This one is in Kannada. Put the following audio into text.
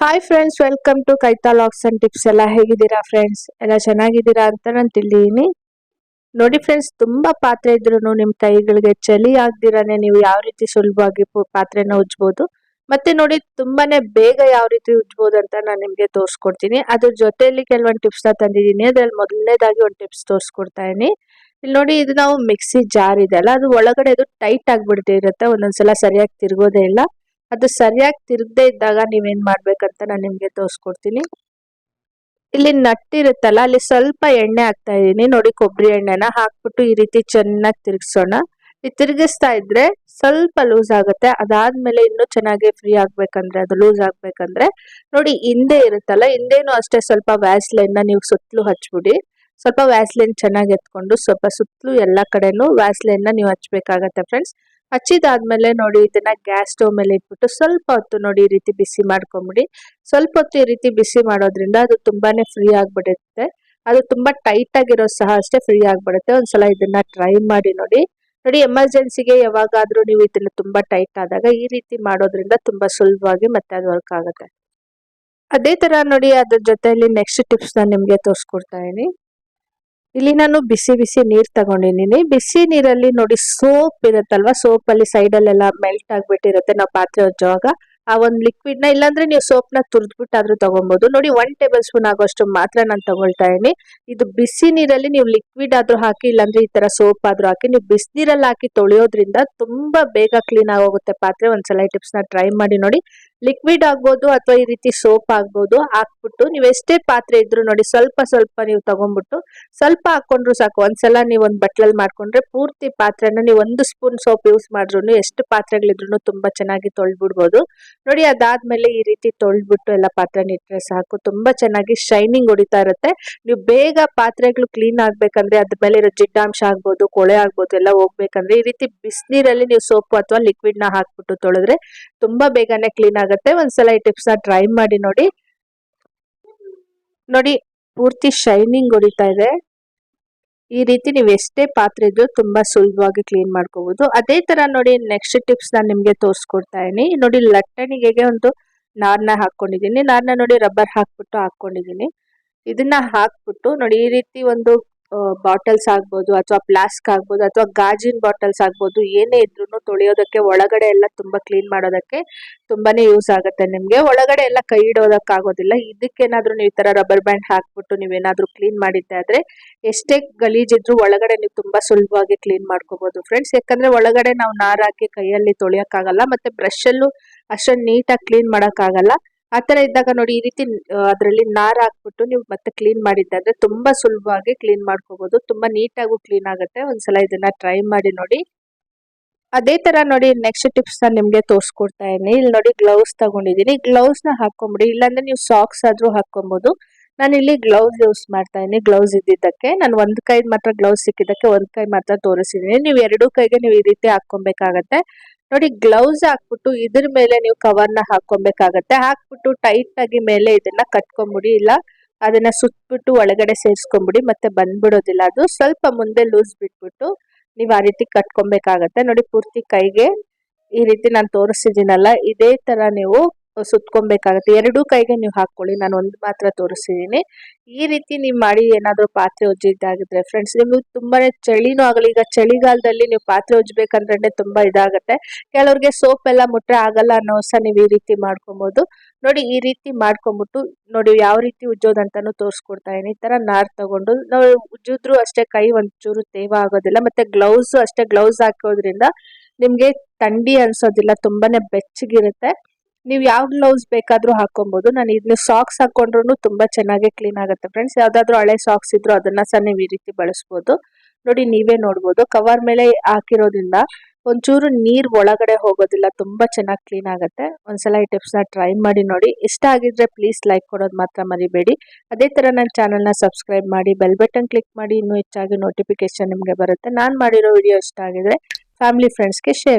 ಹಾಯ್ ಫ್ರೆಂಡ್ಸ್ ವೆಲ್ಕಮ್ ಟು ಕೈತಾ ಲಾಕ್ಸ್ ಅಂಡ್ ಟಿಪ್ಸ್ ಎಲ್ಲ ಹೇಗಿದ್ದೀರಾ ಫ್ರೆಂಡ್ಸ್ ಎಲ್ಲ ಚೆನ್ನಾಗಿದ್ದೀರಾ ಅಂತ ನಾನು ತಿಳಿದೀನಿ. ನೋಡಿ ಫ್ರೆಂಡ್ಸ್ ತುಂಬ ಪಾತ್ರೆ ಇದ್ರೂ ನಿಮ್ಮ ಕೈಗಳಿಗೆ ಚಳಿ ಆಗ್ದಿರಾನೆ ನೀವು ಯಾವ ರೀತಿ ಸುಲಭವಾಗಿ ಪಾತ್ರೆನ ಉಜ್ಬೋದು. ಮತ್ತೆ ನೋಡಿ, ತುಂಬಾನೇ ಬೇಗ ಯಾವ ರೀತಿ ಉಜ್ಬೋದು ಅಂತ ನಾನು ನಿಮಗೆ ತೋರಿಸ್ಕೊಡ್ತೀನಿ. ಅದ್ರ ಜೊತೆಯಲ್ಲಿ ಕೆಲವೊಂದು ಟಿಪ್ಸ್ನ ತಂದಿದ್ದೀನಿ. ಅದ್ರಲ್ಲಿ ಮೊದಲನೇದಾಗಿ ಒಂದು ಟಿಪ್ಸ್ ತೋರಿಸ್ಕೊಡ್ತಾ ಇದೀನಿ. ಇಲ್ಲಿ ನೋಡಿ, ಇದು ನಾವು ಮಿಕ್ಸಿ ಜಾರ್ ಇದೆ ಅಲ್ಲ, ಅದು ಒಳಗಡೆ ಅದು ಟೈಟ್ ಆಗಿಬಿಡ್ತಿರುತ್ತೆ. ಒಂದೊಂದ್ಸಲ ಸರಿಯಾಗಿ ತಿರ್ಗೋದೇ ಇಲ್ಲ. ಅದು ಸರಿಯಾಗಿ ತಿರುಗದೇ ಇದ್ದಾಗ ನೀವೇನು ಮಾಡ್ಬೇಕಂತ ನಾನು ನಿಮಗೆ ತೋರಿಸ್ಕೊಡ್ತೀನಿ. ಇಲ್ಲಿ ನಟ್ಟಿರುತ್ತಲ್ಲ, ಅಲ್ಲಿ ಸ್ವಲ್ಪ ಎಣ್ಣೆ ಹಾಕ್ತಾ ಇದ್ದೀನಿ. ನೋಡಿ ಕೊಬ್ಬರಿ ಎಣ್ಣೆನ ಹಾಕ್ಬಿಟ್ಟು ಈ ರೀತಿ ಚೆನ್ನಾಗಿ ತಿರುಗಿಸೋಣ. ಈ ತಿರುಗಿಸ್ತಾ ಇದ್ರೆ ಸ್ವಲ್ಪ ಲೂಸ್ ಆಗುತ್ತೆ. ಅದಾದ್ಮೇಲೆ ಇನ್ನೂ ಚೆನ್ನಾಗಿ ಫ್ರೀ ಆಗ್ಬೇಕಂದ್ರೆ, ಅದು ಲೂಸ್ ಆಗ್ಬೇಕಂದ್ರೆ, ನೋಡಿ ಹಿಂದೆ ಇರುತ್ತಲ್ಲ, ಹಿಂದೇನು ಅಷ್ಟೇ ಸ್ವಲ್ಪ ವ್ಯಾಸ್ಲೈನ್ನ ನೀವು ಸುತ್ತಲೂ ಹಚ್ಬಿಡಿ. ಸ್ವಲ್ಪ ವ್ಯಾಸ್ಲೈನ್ ಚೆನ್ನಾಗಿ ಎತ್ಕೊಂಡು, ಸ್ವಲ್ಪ ಸುತ್ತಲೂ ಎಲ್ಲಾ ಕಡೆನೂ ವ್ಯಾಸ್ಲೈನ್ನ ನೀವು ಹಚ್ಬೇಕಾಗತ್ತೆ ಫ್ರೆಂಡ್ಸ್. ಹಚ್ಚಿದಾದ್ಮೇಲೆ ನೋಡಿ ಇದನ್ನ ಗ್ಯಾಸ್ ಸ್ಟವ್ ಮೇಲೆ ಇಟ್ಬಿಟ್ಟು ಸ್ವಲ್ಪ ಹೊತ್ತು ನೋಡಿ ಈ ರೀತಿ ಬಿಸಿ ಮಾಡ್ಕೊಂಬಿಡಿ. ಸ್ವಲ್ಪ ಹೊತ್ತು ಈ ರೀತಿ ಬಿಸಿ ಮಾಡೋದ್ರಿಂದ ಅದು ತುಂಬಾನೇ ಫ್ರೀ ಆಗ್ಬಿಡುತ್ತೆ. ಅದು ತುಂಬಾ ಟೈಟ್ ಆಗಿರೋ ಸಹ ಅಷ್ಟೇ ಫ್ರೀ ಆಗಿಬಿಡುತ್ತೆ. ಒಂದ್ಸಲ ಇದನ್ನ ಟ್ರೈ ಮಾಡಿ ನೋಡಿ. ನೋಡಿ ಎಮರ್ಜೆನ್ಸಿಗೆ ಯಾವಾಗಾದ್ರೂ ನೀವು ಇದನ್ನ ತುಂಬಾ ಟೈಟ್ ಆದಾಗ ಈ ರೀತಿ ಮಾಡೋದ್ರಿಂದ ತುಂಬಾ ಸುಲಭವಾಗಿ ಮತ್ತೆ ಅದು ವರ್ಕ್ ಆಗುತ್ತೆ. ಅದೇ ತರ ನೋಡಿ ಅದ್ರ ಜೊತೆಯಲ್ಲಿ ನೆಕ್ಸ್ಟ್ ಟಿಪ್ಸ್ ನಾನು ನಿಮ್ಗೆ ತೋರಿಸ್ಕೊಡ್ತಾ ಇದೀನಿ ಇಲ್ಲಿ ನಾನು ಬಿಸಿ ಬಿಸಿ ನೀರು ತಗೊಂಡಿದ್ದೀನಿ. ಬಿಸಿ ನೀರಲ್ಲಿ ನೋಡಿ ಸೋಪ್ ಇರುತ್ತಲ್ವಾ ಸೋಪ್ ಅಲ್ಲಿ ಸೈಡ್ ಅಲ್ಲೆಲ್ಲ ಮೆಲ್ಟ್ ಆಗಿಬಿಟ್ಟಿರುತ್ತೆ ನಾವು ಪಾತ್ರೆ ಹಚ್ಚುವಾಗ ಆ ಒಂದು ಲಿಕ್ವಿಡ್ನ, ಇಲ್ಲಾಂದ್ರೆ ನೀವು ಸೋಪ್ನ ತಗೊಬೋದು. ನೋಡಿ ಒನ್ ಟೇಬಲ್ ಸ್ಪೂನ್ ಆಗೋಷ್ಟು ಮಾತ್ರ ನಾನು ತಗೊಳ್ತಾ ಇದೀನಿ ಇದು ಬಿಸಿ ನೀರಲ್ಲಿ ನೀವು ಲಿಕ್ವಿಡ್ ಆದ್ರೂ ಹಾಕಿ, ಇಲ್ಲಾಂದ್ರೆ ಈ ತರ ಸೋಪ್ ಆದ್ರೂ ಹಾಕಿ, ನೀವು ಬಿಸಿನೀರಲ್ಲಿ ಹಾಕಿ ತೊಳೆಯೋದ್ರಿಂದ ತುಂಬಾ ಬೇಗ ಕ್ಲೀನ್ ಆಗೋಗುತ್ತೆ. ಪಾತ್ರೆ ಒಂದ್ಸಲ ಈ ಟಿಪ್ಸ್ನ ಟ್ರೈ ಮಾಡಿ ನೋಡಿ. ಲಿಕ್ವಿಡ್ ಆಗ್ಬೋದು ಅಥವಾ ಈ ರೀತಿ ಸೋಪ್ ಆಗ್ಬೋದು ಹಾಕ್ಬಿಟ್ಟು ನೀವು ಎಷ್ಟೇ ಪಾತ್ರೆ ಇದ್ರು ನೋಡಿ ಸ್ವಲ್ಪ ಸ್ವಲ್ಪ ನೀವು ತಗೊಂಡ್ಬಿಟ್ಟು ಸ್ವಲ್ಪ ಹಾಕೊಂಡ್ರು ಸಾಕು. ಒಂದ್ಸಲ ನೀವು ಒಂದ್ ಬಟ್ಲಲ್ಲಿ ಮಾಡ್ಕೊಂಡ್ರೆ ಪೂರ್ತಿ ಪಾತ್ರೆನ ನೀವು ಒಂದು ಸ್ಪೂನ್ ಸೋಪ್ ಯೂಸ್ ಮಾಡಿದ್ರು ಎಷ್ಟು ಪಾತ್ರೆಗಳಿದ್ರು ತುಂಬಾ ಚೆನ್ನಾಗಿ ತೊಳ್ಬಿಡ್ಬೋದು ನೋಡಿ ಅದಾದ್ಮೇಲೆ ಈ ರೀತಿ ತೊಳ್ಬಿಟ್ಟು ಎಲ್ಲ ಪಾತ್ರೆನ ಇಟ್ಟರೆ ಸಾಕು. ತುಂಬಾ ಚೆನ್ನಾಗಿ ಶೈನಿಂಗ್ ಹೊಡಿತಾ ಇರುತ್ತೆ. ನೀವು ಬೇಗ ಪಾತ್ರೆಗಳು ಕ್ಲೀನ್ ಆಗ್ಬೇಕಂದ್ರೆ ಅದ್ರ ಮೇಲೆ ಇರೋ ಜಿಡ್ಡಾಂಶ ಆಗ್ಬೋದು, ಕೊಳೆ ಆಗ್ಬೋದು, ಎಲ್ಲ ಹೋಗ್ಬೇಕಂದ್ರೆ ಈ ರೀತಿ ಬಿಸಿನೀರಲ್ಲಿ ನೀವು ಸೋಪ್ ಅಥವಾ ಲಿಕ್ವಿಡ್ನ ಹಾಕ್ಬಿಟ್ಟು ತೊಳೆದ್ರೆ ತುಂಬಾ ಬೇಗನೆ ಕ್ಲೀನ್ ಆಗುತ್ತೆ. ಒಂದ್ಸಲ ಈ ಟಿಪ್ಸ್ನ ಟ್ರೈ ಮಾಡಿ ನೋಡಿ. ನೋಡಿ, ಪೂರ್ತಿ ಶೈನಿಂಗ್ ಹೊಡಿತಾ ಇದೆ. ಈ ರೀತಿ ನೀವು ಎಷ್ಟೇ ಪಾತ್ರೆ ಇದ್ರೂ ತುಂಬಾ ಸುಲಭವಾಗಿ ಕ್ಲೀನ್ ಮಾಡ್ಕೋಬಹುದು ಅದೇ ತರ ನೋಡಿ ನೆಕ್ಸ್ಟ್ ಟಿಪ್ಸ್ ನಾನು ನಿಮ್ಗೆ ತೋರಿಸ್ಕೊಡ್ತಾ ಇದೀನಿ. ನೋಡಿ, ಲಟ್ಟಣಿಗೆಗೆ ಒಂದು ನಾರ್ನ ಹಾಕೊಂಡಿದ್ದೀನಿ ನಾರ್ನ ನೋಡಿ ರಬ್ಬರ್ ಹಾಕ್ಬಿಟ್ಟು ಹಾಕೊಂಡಿದ್ದೀನಿ ಇದನ್ನ ಹಾಕ್ಬಿಟ್ಟು ನೋಡಿ, ಈ ರೀತಿ ಒಂದು ಬಾಟಲ್ಸ್ ಆಗ್ಬೋದು ಅಥವಾ ಪ್ಲಾಸ್ಕ್ ಆಗ್ಬೋದು ಅಥವಾ ಗಾಜಿನ ಬಾಟಲ್ಸ್ ಆಗ್ಬೋದು, ಏನೇ ಇದ್ರೂ ತೊಳೆಯೋದಕ್ಕೆ, ಒಳಗಡೆ ಎಲ್ಲ ತುಂಬಾ ಕ್ಲೀನ್ ಮಾಡೋದಕ್ಕೆ ತುಂಬಾನೇ ಯೂಸ್ ಆಗುತ್ತೆ. ನಿಮಗೆ ಒಳಗಡೆ ಎಲ್ಲ ಕೈ ಇಡೋದಕ್ಕೆ ಆಗೋದಿಲ್ಲ ಇದಕ್ಕೇನಾದ್ರೂ ನೀವು ಈ ಥರ ರಬ್ಬರ್ ಬ್ಯಾಂಡ್ ಹಾಕ್ಬಿಟ್ಟು ನೀವೇನಾದರೂ ಕ್ಲೀನ್ ಮಾಡಿದ್ದೆ ಆದರೆ, ಎಷ್ಟೇ ಗಲೀಜಿದ್ರು ಒಳಗಡೆ ನೀವು ತುಂಬಾ ಸುಲಭವಾಗಿ ಕ್ಲೀನ್ ಮಾಡ್ಕೋಬೋದು ಫ್ರೆಂಡ್ಸ್ ಯಾಕಂದ್ರೆ ಒಳಗಡೆ ನಾವು ನಾರಾಕಿ ಕೈಯಲ್ಲಿ ತೊಳೆಯೋಕ್ಕಾಗಲ್ಲ, ಮತ್ತೆ ಬ್ರಷ್ ಅಲ್ಲೂ ಅಷ್ಟೊಂದು ನೀಟಾಗಿ ಕ್ಲೀನ್ ಮಾಡಕ್ಕಾಗಲ್ಲ. ಆತರ ಇದ್ದಾಗ ನೋಡಿ ಈ ರೀತಿ ಅದರಲ್ಲಿ ನಾರ್ ಹಾಕ್ಬಿಟ್ಟು ನೀವು ಮತ್ತೆ ಕ್ಲೀನ್ ಮಾಡಿದ್ದಾದ್ರೆ ತುಂಬಾ ಸುಲಭವಾಗಿ ಕ್ಲೀನ್ ಮಾಡ್ಕೋಬಹುದು ತುಂಬಾ ನೀಟಾಗೂ ಕ್ಲೀನ್ ಆಗುತ್ತೆ. ಒಂದ್ಸಲ ಇದನ್ನ ಟ್ರೈ ಮಾಡಿ ನೋಡಿ. ಅದೇ ತರ ನೋಡಿ ನೆಕ್ಸ್ಟ್ ಟಿಪ್ಸ್ ನಾನು ನಿಮಗೆ ತೋರಿಸ್ಕೊಡ್ತಾ ಇದ್ದೀನಿ. ಇಲ್ಲಿ ನೋಡಿ ಗ್ಲೌಸ್ ತಗೊಂಡಿದ್ದೀನಿ. ಗ್ಲೌಸ್ನ ಹಾಕೊಂಬಿಡಿ ಇಲ್ಲಾಂದ್ರೆ ನೀವು ಸಾಕ್ಸ್ ಆದ್ರೂ ಹಾಕೊಬಹುದು ನಾನು ಇಲ್ಲಿ ಗ್ಲೌಸ್ ಯೂಸ್ ಮಾಡ್ತಾ ಇದ್ದೀನಿ. ಗ್ಲೌಸ್ ಇದ್ದಿದ್ದಕ್ಕೆ. ನಾನು ಒಂದ್ ಕೈ ಮಾತ್ರ ಗ್ಲೌಸ್ ಸಿಕ್ಕಿದ್ದಕ್ಕೆ ಒಂದ್ ಕೈ ಮಾತ್ರ ತೋರಿಸಿದೀನಿ. ನೀವು ಎರಡು ಕೈಗೆ ನೀವು ಈ ರೀತಿ ಹಾಕೊಬೇಕಾಗತ್ತೆ ನೋಡಿ ಗ್ಲೌಸ್ ಹಾಕ್ಬಿಟ್ಟು ಇದ್ರ ಮೇಲೆ ನೀವು ಕವರ್ನ ಹಾಕೊಬೇಕಾಗತ್ತೆ ಹಾಕ್ಬಿಟ್ಟು ಟೈಟ್ ಆಗಿ ಮೇಲೆ ಇದನ್ನ ಕಟ್ಕೊಂಬಿಡಿ. ಇಲ್ಲ, ಅದನ್ನ ಸುತ್ತಬಿಟ್ಟು ಒಳಗಡೆ ಸೇರ್ಸ್ಕೊಂಬಿಡಿ, ಮತ್ತೆ ಬಂದ್ಬಿಡೋದಿಲ್ಲ ಅದು. ಸ್ವಲ್ಪ ಮುಂದೆ ಲೂಸ್ ಬಿಟ್ಬಿಟ್ಟು ನೀವು ಆ ರೀತಿ ಕಟ್ಕೊಬೇಕಾಗತ್ತೆ. ನೋಡಿ ಪೂರ್ತಿ ಕೈಗೆ ಈ ರೀತಿ ನಾನು ತೋರಿಸಿದ್ದೀನಲ್ಲ, ಇದೇ ತರ ನೀವು ಸುತ್ಕೊಬೇಕಾಗತ್ತೆ. ಎರಡೂ ಕೈಗೆ ನೀವು ಹಾಕೊಳ್ಳಿ ನಾನು ಒಂದು ಮಾತ್ರ ತೋರಿಸಿದೀನಿ. ಈ ರೀತಿ ನೀವು ಮಾಡಿ ಏನಾದರೂ ಪಾತ್ರೆ ಉಜ್ಜಿದ್ದಾಗಿದ್ರೆ ಫ್ರೆಂಡ್ಸ್ ನಿಮಗೆ ತುಂಬಾನೇ ಚಳಿನೂ ಆಗಲಿ, ಈಗ ಚಳಿಗಾಲದಲ್ಲಿ ನೀವು ಪಾತ್ರೆ ಉಜ್ಬೇಕಂದ್ರೆ ತುಂಬಾ ಇದಾಗುತ್ತೆ. ಕೆಲವ್ರಿಗೆ ಸೋಪ್ ಎಲ್ಲ ಮುಟ್ರೆ ಆಗಲ್ಲ ಅನ್ನೋ ಸಹ ನೀವು ಈ ರೀತಿ ಮಾಡ್ಕೊಬಹುದು ನೋಡಿ, ಈ ರೀತಿ ಮಾಡ್ಕೊಂಬಿಟ್ಟು ನೋಡಿ ಯಾವ ರೀತಿ ಉಜ್ಜೋದಂತಾನು ತೋರಿಸ್ಕೊಡ್ತಾ ಇದೀನಿ. ಈ ತರ ನಾರ್ ತಗೊಂಡು ನಾವು ಉಜ್ಜಿದ್ರು ಅಷ್ಟೇ ಕೈ ಒಂಚೂರು ತೇವ ಆಗೋದಿಲ್ಲ. ಮತ್ತೆ ಗ್ಲೌಸ್ ಅಷ್ಟೇ ಗ್ಲೌಸ್ ಹಾಕೋದ್ರಿಂದ ನಿಮಗೆ ಥಂಡಿ ಅನ್ಸೋದಿಲ್ಲ. ತುಂಬಾನೇ ಬೆಚ್ಚಗಿರುತ್ತೆ. ನೀವು ಯಾವ ಗ್ಲೌಸ್ ಬೇಕಾದರೂ ಹಾಕೊಬಹುದು ನಾನು ಇದನ್ನ ಸಾಕ್ಸ್ ಹಾಕೊಂಡ್ರು ತುಂಬಾ ಚೆನ್ನಾಗಿ ಕ್ಲೀನ್ ಆಗುತ್ತೆ ಫ್ರೆಂಡ್ಸ್ ಯಾವ್ದಾದ್ರು ಹಳೆ ಸಾಕ್ಸ್ ಇದ್ರು ಅದನ್ನ ಸಹ ನೀವು ಈ ರೀತಿ ಬಳಸ್ಬೋದು. ನೋಡಿ ನೀವೇ ನೋಡ್ಬೋದು. ಕವರ್ ಮೇಲೆ ಹಾಕಿರೋದ್ರಿಂದ ಒಂಚೂರು ನೀರ್ ಒಳಗಡೆ ಹೋಗೋದಿಲ್ಲ, ತುಂಬಾ ಚೆನ್ನಾಗಿ ಕ್ಲೀನ್ ಆಗುತ್ತೆ. ಒಂದ್ಸಲ ಈ ಟಿಪ್ಸ್ನ ಟ್ರೈ ಮಾಡಿ ನೋಡಿ. ಇಷ್ಟ ಆಗಿದ್ರೆ ಪ್ಲೀಸ್ ಲೈಕ್ ಕೊಡೋದು ಮಾತ್ರ ಮರಿಬೇಡಿ. ಅದೇ ತರ ನನ್ನ ಚಾನೆಲ್ನ ಸಬ್ಸ್ಕ್ರೈಬ್ ಮಾಡಿ ಬೆಲ್ ಬಟನ್ ಕ್ಲಿಕ್ ಮಾಡಿ, ಇನ್ನೂ ಹೆಚ್ಚಾಗಿ ನೋಟಿಫಿಕೇಶನ್ ನಿಮಗೆ ಬರುತ್ತೆ. ನಾನು ಮಾಡಿರೋ ವಿಡಿಯೋ ಇಷ್ಟ ಆಗಿದ್ರೆ ಫ್ಯಾಮಿಲಿ ಫ್ರೆಂಡ್ಸ್ಗೆ ಶೇರ್